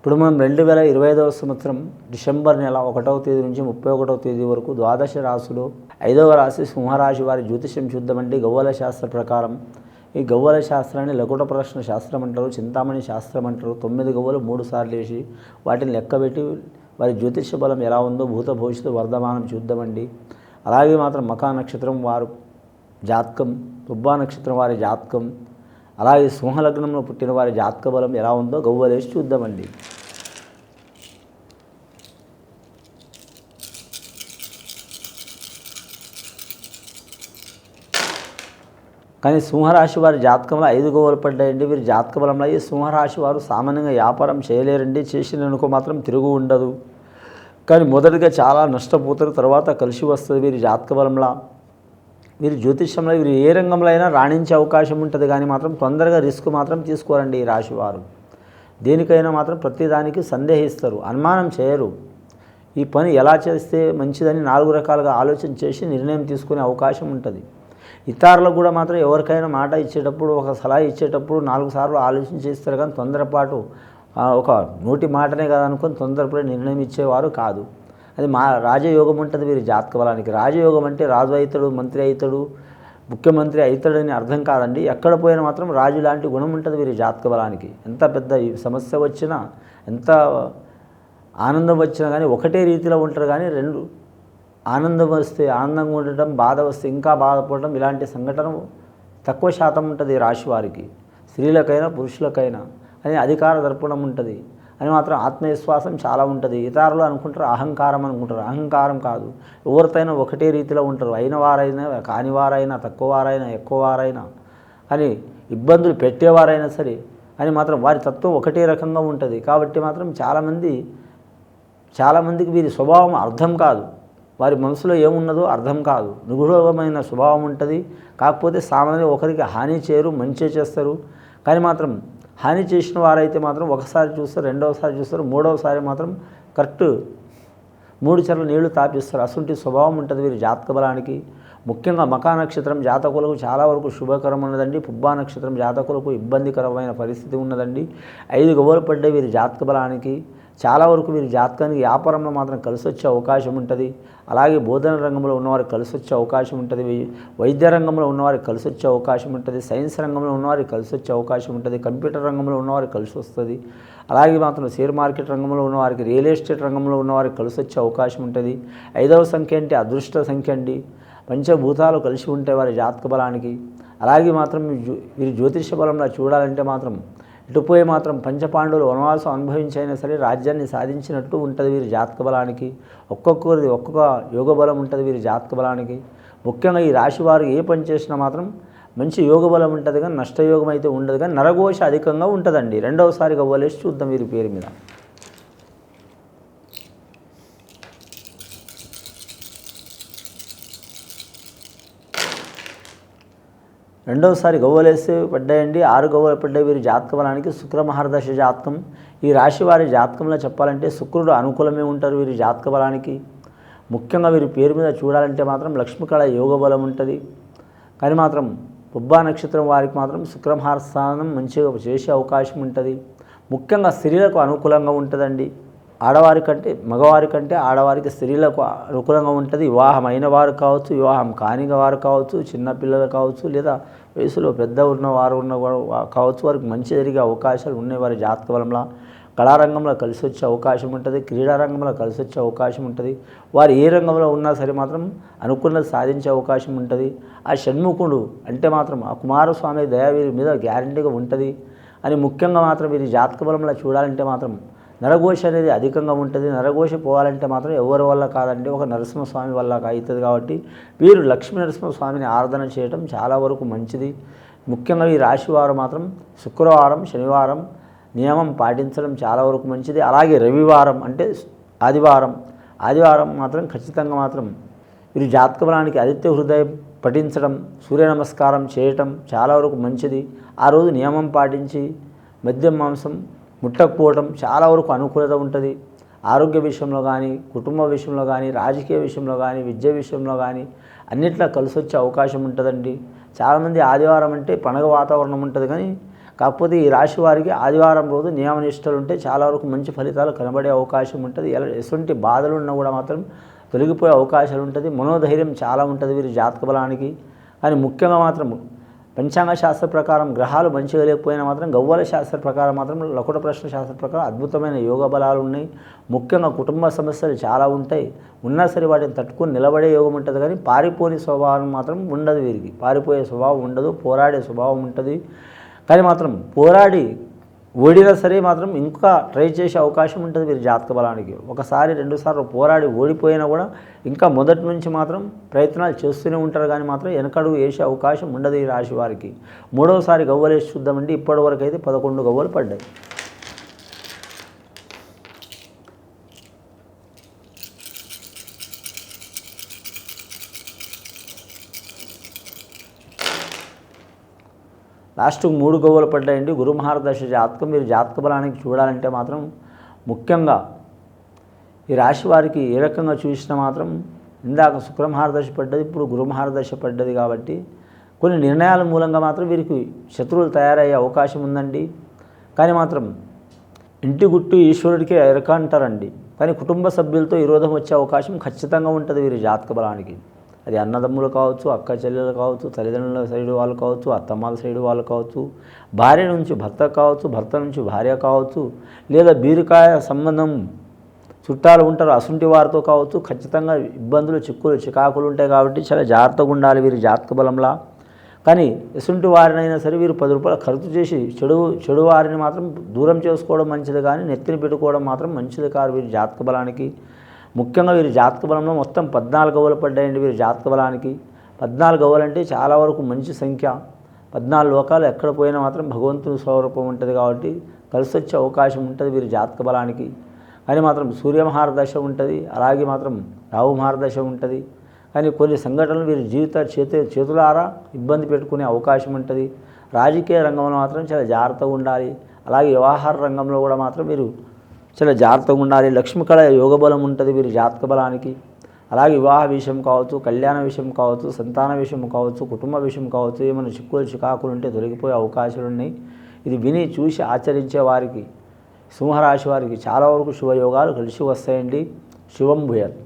ఇప్పుడు మనం రెండు వేల ఇరవై ఐదవ సంవత్సరం డిసెంబర్ నెల ఒకటవ తేదీ నుంచి ముప్పై ఒకటవ తేదీ వరకు ద్వాదశ రాశులు ఐదవ రాశి సింహరాశి వారి జ్యోతిష్యం చూద్దామంటే గవ్వల శాస్త్ర ప్రకారం. ఈ గవ్వల శాస్త్రాన్ని లకుట ప్రశ్న శాస్త్రం అంటారు చింతామణి శాస్త్రం అంటారు. తొమ్మిది గవ్వలు మూడు సార్లు వేసి వాటిని లెక్కబెట్టి వారి జ్యోతిష్య బలం ఎలా ఉందో భూత భవిష్యత్తు వర్ధమానం చూద్దామండి. అలాగే మాత్రం మకా నక్షత్రం వారు జాతకం తుబ్బా నక్షత్రం వారి జాతకం అలాగే సింహలగ్నంలో పుట్టిన వారి జాతక బలం ఎలా ఉందో గవ్వలేసి చూద్దామండి. కానీ సింహరాశి వారి జాతకంలో ఐదు గోవలు పడ్డాయండి. వీరి జాతక బలంలో ఈ సింహరాశి వారు సామాన్యంగా వ్యాపారం చేయలేరండి. చేసిననుకో మాత్రం తిరుగు ఉండదు. కానీ మొదటిగా చాలా నష్టపోతారు. తర్వాత కలిసి వస్తుంది వీరి జాతక బలంలో మీరు జ్యోతిష్యంలో వీరు ఏ రంగంలో అయినా రాణించే అవకాశం ఉంటుంది కానీ మాత్రం తొందరగా రిస్క్ మాత్రం తీసుకోరండి ఈ రాశివారు దేనికైనా మాత్రం ప్రతిదానికి సందేహిస్తారు అనుమానం చేయరు. ఈ పని ఎలా చేస్తే మంచిదని నాలుగు రకాలుగా ఆలోచన చేసి నిర్ణయం తీసుకునే అవకాశం ఉంటుంది. ఇతరులకు కూడా మాత్రం ఎవరికైనా మాట ఇచ్చేటప్పుడు ఒక సలహా ఇచ్చేటప్పుడు నాలుగు సార్లు ఆలోచన చేస్తారు కానీ తొందరపాటు ఒక నోటి మాటనే కదా అనుకొని తొందరపడే నిర్ణయం ఇచ్చేవారు కాదు. అది మా రాజయోగం ఉంటుంది వీరి జాతక బలానికి రాజయోగం అంటే రాజు అవుతాడు మంత్రి అవుతాడు ముఖ్యమంత్రి అవుతాడని అర్థం కాదండి. ఎక్కడ పోయినా మాత్రం రాజు లాంటి గుణం ఉంటుంది వీరి జాతక బలానికి ఎంత పెద్ద సమస్య వచ్చినా ఎంత ఆనందం వచ్చినా కానీ ఒకటే రీతిలో ఉంటారు కానీ రెండు. ఆనందం వస్తే ఆనందంగా ఉండటం బాధ వస్తే ఇంకా బాధపడటం ఇలాంటి సంఘటన తక్కువ శాతం ఉంటుంది రాశి వారికి. స్త్రీలకైనా పురుషులకైనా అని అధికార దర్పణం ఉంటుంది. అని మాత్రం ఆత్మవిశ్వాసం చాలా ఉంటుంది. ఇతరులు అనుకుంటారు అహంకారం అనుకుంటారు. అహంకారం కాదు. ఎవరితోనైనా ఒకటే రీతిలో ఉంటారు. అయిన వారైనా కాని వారైనా తక్కువ వారైనా ఎక్కువ వారైనా. అని ఇబ్బందులు పెట్టేవారైనా సరే అని మాత్రం వారి తత్వం ఒకటే రకంగా ఉంటుంది. కాబట్టి మాత్రం చాలామంది చాలామందికి వీరి స్వభావం అర్థం కాదు. వారి మనసులో ఏమున్నదో అర్థం కాదు. నిగూఢమైన స్వభావం ఉంటుంది. కాకపోతే సామాన్య ఒకరికి హాని చేయరు మంచి చేస్తారు. కానీ మాత్రం హాని చేసిన వారైతే మాత్రం ఒకసారి చూస్తారు రెండవసారి చూస్తారు మూడవసారి మాత్రం కరెక్ట్ మూడు చెర్ల నీళ్ళు తాపిస్తారు అసంటి స్వభావం ఉంటుంది వీరి జాతక బలానికి. ముఖ్యంగా మకా నక్షత్రం జాతకులకు చాలా వరకు శుభకరం ఉన్నదండి. పుబ్బా నక్షత్రం జాతకులకు ఇబ్బందికరమైన పరిస్థితి ఉన్నదండి. ఐదు గవ్వలు పడ్డే వీరి జాతక బలానికి. చాలా వరకు వీరి జాతకానికి వ్యాపారంలో మాత్రం కలిసి వచ్చే అవకాశం ఉంటుంది. అలాగే బోధన రంగంలో ఉన్నవారికి కలిసి వచ్చే అవకాశం ఉంటుంది. వై- వైద్య రంగంలో ఉన్నవారికి కలిసి వచ్చే అవకాశం ఉంటుంది. సైన్స్ రంగంలో ఉన్నవారికి కలిసి వచ్చే అవకాశం ఉంటుంది. కంప్యూటర్ రంగంలో ఉన్నవారికి కలిసి వస్తుంది అలాగే మాత్రం షేర్ మార్కెట్ రంగంలో ఉన్నవారికి రియల్ ఎస్టేట్ రంగంలో ఉన్నవారికి కలిసి వచ్చే అవకాశం ఉంటుంది. ఐదవ సంఖ్య అంటే అదృష్ట సంఖ్య అండి. పంచభూతాలు కలిసి ఉంటాయి వారి జాతక బలానికి. అలాగే మాత్రం వీరి జ్యోతిష బలంలో చూడాలంటే మాత్రం ఇటుపోయి మాత్రం పంచపాండవులు వనవాసం అనుభవించైనా సరే రాజ్యాన్ని సాధించినట్టు ఉంటుంది వీరి జాతక బలానికి. ఒక్కొక్కరిది ఒక్కొక్క యోగ బలం ఉంటుంది వీరి జాతక బలానికి. ముఖ్యంగా ఈ రాశి వారు ఏ పని చేసినా మాత్రం మంచి యోగ బలం ఉంటుంది కానీ నష్టయోగం అయితే ఉండదు కానీ నరఘోష అధికంగా ఉంటుందండి. రెండవసారి గవ్వలేసి చూద్దాం వీరి పేరు మీద. రెండవసారి గవ్వలేసి పడ్డాయండి. ఆరు గవ్వలు పడ్డాయి. వీరి జాతక బలానికి శుక్రమహరదశ జాతకం ఈ రాశి వారి జాతకంలో చెప్పాలంటే శుక్రుడు అనుకూలమే ఉంటారు వీరి జాతక బలానికి ముఖ్యంగా వీరి పేరు మీద చూడాలంటే మాత్రం లక్ష్మీకళ యోగ బలం ఉంటుంది. కానీ మాత్రం పుబ్బా నక్షత్రం వారికి మాత్రం శుక్రమహార స్థానం మంచిగా చేసే అవకాశం ఉంటుంది. ముఖ్యంగా స్త్రీలకు అనుకూలంగా ఉంటుందండి. ఆడవారి కంటే మగవారి కంటే ఆడవారికి స్త్రీలకు అనుకూలంగా ఉంటుంది. వివాహం అయిన వారు కావచ్చు వివాహం కాని వారు కావచ్చు చిన్నపిల్లలు కావచ్చు లేదా వయసులో పెద్ద ఉన్న వారు ఉన్న కావచ్చు వారికి మంచి జరిగే అవకాశాలు ఉన్నాయి వారి జాతక బలంలో కళారంగంలో కలిసి వచ్చే అవకాశం ఉంటుంది క్రీడారంగంలో కలిసి వచ్చే అవకాశం ఉంటుంది. వారు ఏ రంగంలో ఉన్నా సరే మాత్రం అనుకున్నది సాధించే అవకాశం ఉంటుంది. ఆ షణ్ముఖుడు అంటే మాత్రం ఆ కుమారస్వామి దయ వీరి మీద గ్యారంటీగా ఉంటుంది. అని ముఖ్యంగా మాత్రం వీరి జాతక బలంలో చూడాలంటే మాత్రం నరఘోష అనేది అధికంగా ఉంటుంది. నరఘోష పోవాలంటే మాత్రం ఎవరి వల్ల కాదండి? ఒక నరసింహస్వామి వల్ల అవుతుంది కాబట్టి వీరు లక్ష్మీ నరసింహస్వామిని ఆరాధన చేయడం చాలా వరకు మంచిది. ముఖ్యంగా ఈ రాశి వారు మాత్రం శుక్రవారం శనివారం నియమం పాటించడం చాలా వరకు మంచిది. అలాగే రవివారం అంటే ఆదివారం. ఆదివారం మాత్రం ఖచ్చితంగా మాత్రం వీరు జాతక బలానికి ఆదిత్య హృదయం పఠించడం సూర్య నమస్కారం చేయటం చాలా వరకు మంచిది. ఆ రోజు నియమం పాటించి మద్యం మాంసం ముట్టకపోవడం చాలా వరకు అనుకూలత ఉంటుంది. ఆరోగ్య విషయంలో కానీ కుటుంబ విషయంలో కానీ రాజకీయ విషయంలో కానీ విద్య విషయంలో కానీ అన్నిట్లో కలిసి వచ్చే అవకాశం ఉంటుందండి. చాలామంది ఆదివారం అంటే పండగ వాతావరణం ఉంటుంది కానీ కాకపోతే ఈ రాశి వారికి ఆదివారం రోజు నియమనిష్టలు ఉంటే చాలా వరకు మంచి ఫలితాలు కనబడే అవకాశం ఉంటుంది. ఎలా ఎటువంటి బాధలు ఉన్నా కూడా మాత్రం తొలగిపోయే అవకాశాలు ఉంటుంది. మనోధైర్యం చాలా ఉంటుంది వీరి జాతక బలానికి. కానీ ముఖ్యంగా మాత్రం పంచాంగ శాస్త్ర ప్రకారం గ్రహాలు మంచిగా లేకపోయినా మాత్రం గవ్వల శాస్త్ర ప్రకారం మాత్రం లకుట ప్రశ్న శాస్త్ర ప్రకారం అద్భుతమైన యోగ బలాలు ఉన్నాయి. ముఖ్యంగా కుటుంబ సమస్యలు చాలా ఉంటాయి. ఉన్నా సరే వాటిని తట్టుకుని నిలబడే యోగం ఉంటుంది కానీ పారిపోని స్వభావం మాత్రం ఉండదు వీరికి. పారిపోయే స్వభావం ఉండదు పోరాడే స్వభావం ఉంటుంది. కానీ మాత్రం పోరాడి ఓడినా సరే మాత్రం ఇంకా ట్రై చేసే అవకాశం ఉంటుంది మీరు జాతక బలానికి. ఒకసారి రెండుసార్లు పోరాడి ఓడిపోయినా కూడా ఇంకా మొదటి నుంచి మాత్రం ప్రయత్నాలు చేస్తూనే ఉంటారు కానీ మాత్రం వెనకడుగు వేసే అవకాశం ఉండదు ఈ రాశి వారికి. మూడవసారి గవ్వలు వేసి చూద్దామండి. ఇప్పటి వరకు అయితే పదకొండు గవ్వలు పడ్డాయి. లాస్ట్కు మూడు గవ్వలు పడ్డాయండి. గురు మహారదశ జాతకం. మీరు జాతక బలానికి చూడాలంటే మాత్రం ముఖ్యంగా ఈ రాశి వారికి ఏ రకంగా చూసినా మాత్రం ఇందాక శుక్రమహారదశ పడ్డది ఇప్పుడు గురుమహారదశ పడ్డది కాబట్టి కొన్ని నిర్ణయాల మూలంగా మాత్రం వీరికి శత్రువులు తయారయ్యే అవకాశం ఉందండి. కానీ మాత్రం ఇంటి గుట్టు ఈశ్వరుడికి ఎరక అంటారండి. కానీ కుటుంబ సభ్యులతో విరోధం వచ్చే అవకాశం ఖచ్చితంగా ఉంటుంది వీరి జాతక బలానికి. అది అన్నదమ్ములు కావచ్చు అక్క చెల్లెలు కావచ్చు తల్లిదండ్రుల సైడ్ వాళ్ళు కావచ్చు అత్తమ్మల సైడ్ వాళ్ళు కావచ్చు భార్య నుంచి భర్త కావచ్చు భర్త నుంచి భార్య కావచ్చు లేదా బీరకాయ సంబంధం చుట్టాలు ఉంటారు అసుంటి వారితో కావచ్చు ఖచ్చితంగా ఇబ్బందులు చిక్కులు చికాకులు ఉంటాయి కాబట్టి చాలా జాగ్రత్తగా ఉండాలి వీరి జాతక బలంలా. కానీ ఎసుంటి వారినైనా సరే వీరు పది రూపాయలు ఖర్చు చేసి చెడు చెడు వారిని మాత్రం దూరం చేసుకోవడం మంచిది కానీ నెత్తిని పెట్టుకోవడం మాత్రం మంచిది కాదు వీరి జాతక బలానికి. ముఖ్యంగా వీరి జాతక బలంలో మొత్తం పద్నాలుగు గవ్వలు పడ్డాయండి వీరి జాతక బలానికి. పద్నాలుగు గవ్వలు అంటే చాలా వరకు మంచి సంఖ్య. పద్నాలుగు లోకాలు ఎక్కడ పోయినా మాత్రం భగవంతుని స్వరూపం ఉంటుంది కాబట్టి కలిసి వచ్చే అవకాశం ఉంటుంది వీరి జాతక బలానికి. కానీ మాత్రం సూర్యమహారదశ ఉంటుంది అలాగే మాత్రం రావు మహారదశ ఉంటుంది. కానీ కొన్ని సంఘటనలు వీరి జీవిత చేతి చేతులారా ఇబ్బంది పెట్టుకునే అవకాశం ఉంటుంది. రాజకీయ రంగంలో మాత్రం చాలా జాగ్రత్తగా ఉండాలి. అలాగే వ్యవహార రంగంలో కూడా మాత్రం మీరు చాలా జాగ్రత్తగా ఉండాలి. లక్ష్మీకళ యోగ బలం ఉంటుంది వీరి జాతక బలానికి. అలాగే వివాహ విషయం కావచ్చు కళ్యాణ విషయం కావచ్చు సంతాన విషయం కావచ్చు కుటుంబ విషయం కావచ్చు ఏమైనా చిక్కులు చికాకులు ఉంటే తొలగిపోయే అవకాశాలు ఉన్నాయి. ఇది విని చూసి ఆచరించే వారికి సింహరాశి వారికి చాలా వరకు శుభయోగాలు కలిసి వస్తాయండి. శుభం భూయత్.